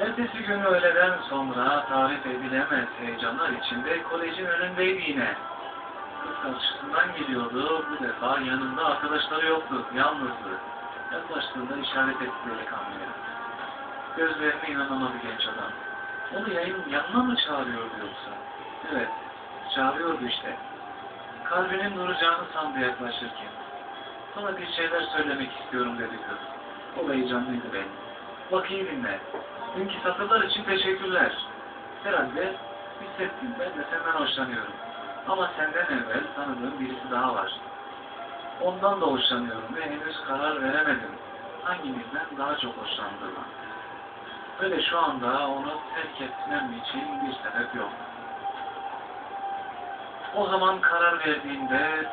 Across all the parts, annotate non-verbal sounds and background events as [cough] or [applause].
Ertesi gün öğleden sonra tarif edilemez heyecanlar içinde kolejin önündeydi yine. Kız karşısından geliyordu. Bu defa yanında arkadaşları yoktu. Yalnızdı. Yaklaştığında işaret etti delikanlıya. Gözlerine inanamadı genç adam. Onu yayın yanına mı çağırıyordu yoksa? Evet, çağırıyordu işte. Kalbinin duracağını sandı yaklaşırken. Sana bir şeyler söylemek istiyorum dedi kız. O da heyecanlıydı benim. Bak iyi dinle. Dünkü satırlar için teşekkürler. Herhalde hissettim ben de senden hoşlanıyorum. Ama senden evvel tanıdığım birisi daha var. Ondan da hoşlanıyorum ve henüz karar veremedim. Hangimizden daha çok hoşlandığıma. Böyle şu anda onu terk etmem için bir sebep yok. O zaman karar verdiğinde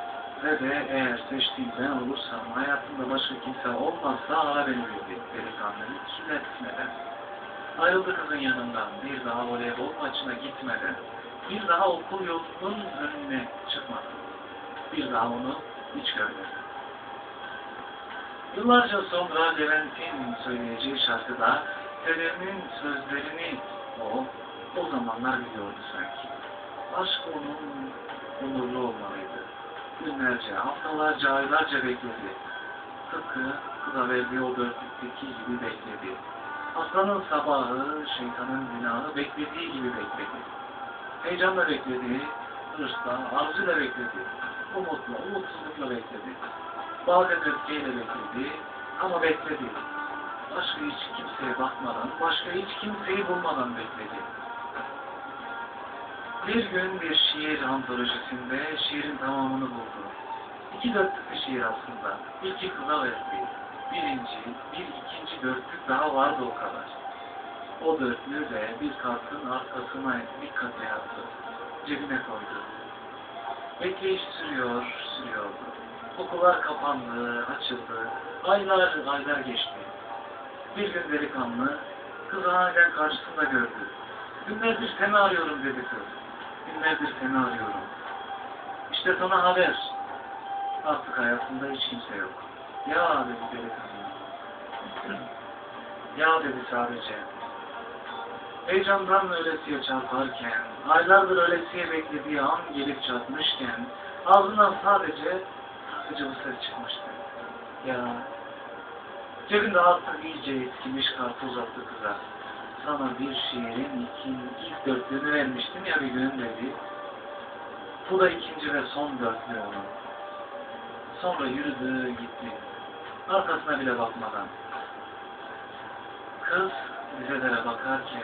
ve de eğer seçtiğim ben olursam hayatımda başka kimse olmazsa ara beni dedi delikanlı hiç süretmeden. Ayrıldı kızın yanından bir daha voleybol maçına gitmeden. Bir daha okul yolunun önüne çıkmadı. Bir daha onu hiç görmedi. Yıllarca sonra Levent'in söyleyeceği şarkıda Selen'in sözlerini o, o zamanlar biliyordu sanki. Aşk onun onurlu olmalıydı. Günlerce, haftalarca, aylarca bekledi. Tıpkı kıza verdiği o dörtlükteki gibi bekledi. Aslanın sabahı, şeytanın günahı beklediği gibi bekledi. Heyecanla bekledi, hırsla, arzuyla bekledi. Umutla, umutsuzlukla bekledi. Bazen öfkeyle bekledi ama bekledi. Başka hiç kimseye bakmadan, başka hiç kimseyi bulmadan bekledi. Bir gün bir şiir antolojisinde şiirin tamamını buldu. İki dörtlük bir şiir aslında. İlki kıza verdi. Birinci, bir ikinci dörtlük daha vardı o kadar. O dörtlüğü de bir kartın arkasına dikkate yaptı. Cebine koydu. Bekleyiş sürüyor, sürüyordu. Okullar kapandı, açıldı. Aylar, aylar geçti. Bir gün delikanlı kızı aniden karşısında gördü. Günlerdir seni arıyorum dedi kız. Günlerdir seni arıyorum. İşte sana haber. Artık hayatında hiç kimse yok. Ya dedi delikanlı. [clears throat] ya dedi sadece. Heyecandan ölesiye çarparken, aylardır ölesiye beklediği an gelip çatmışken, ağzından sadece sıkıcı bir ses çıkmıştı. Ya, cebinde artık iyice eskimiş kartı uzattı kıza. Sana bir şiirin iki, ilk dörtlüğünü vermiştim ya bir gün dedi. Bu da ikinci ve son dörtlüğü onun. Sonra yürüdü gitti. Arkasına bile bakmadan. Kız dizelere bakarken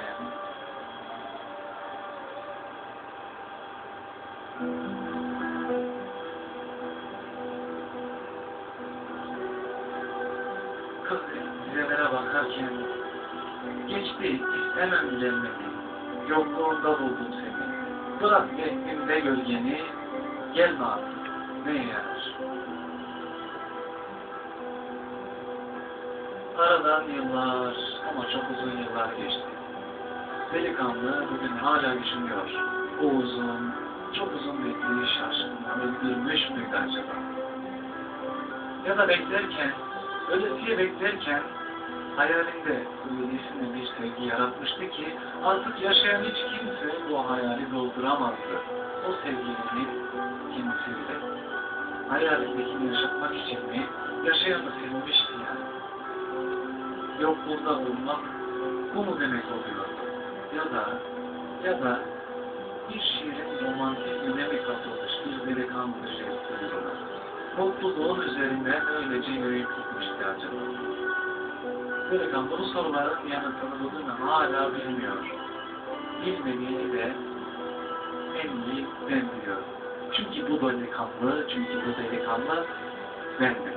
kız dizelere bakarken geçti istemem gelmedi. Yokluğunda buldum seni. Bırak vehmimde gölgeni gelme artık ne yarar. Aradan yıllar ama çok uzun yıllar geçti. Delikanlı bugün hala düşünüyor. O uzun, çok uzun bekleyiş aşkına öldürmüş müydü acaba? Ya da beklerken, ölesiye beklerken hayalinde öylesine bir sevgi yaratmıştı ki artık yaşayan hiç kimse bu hayali dolduramazdı. O sevgilinin kendisiyle. Hayalindekini yaşatmak için mi, yaşayanı sevmişti yani yokluğunda bulmak bu mu demek oluyor? Ya da ya da bir şiirin romantizmine mi kapılmış bir delikanlı şey duyuyorlar. Mutluluğun üzerinden öylece yürüyüp gitmişti acaba. Delikanlı bu soruların yanıtını hala bilmiyor. Bilmediğini de en iyi ben biliyorum. Çünkü bu delikanlı, çünkü bu delikanlı bendim.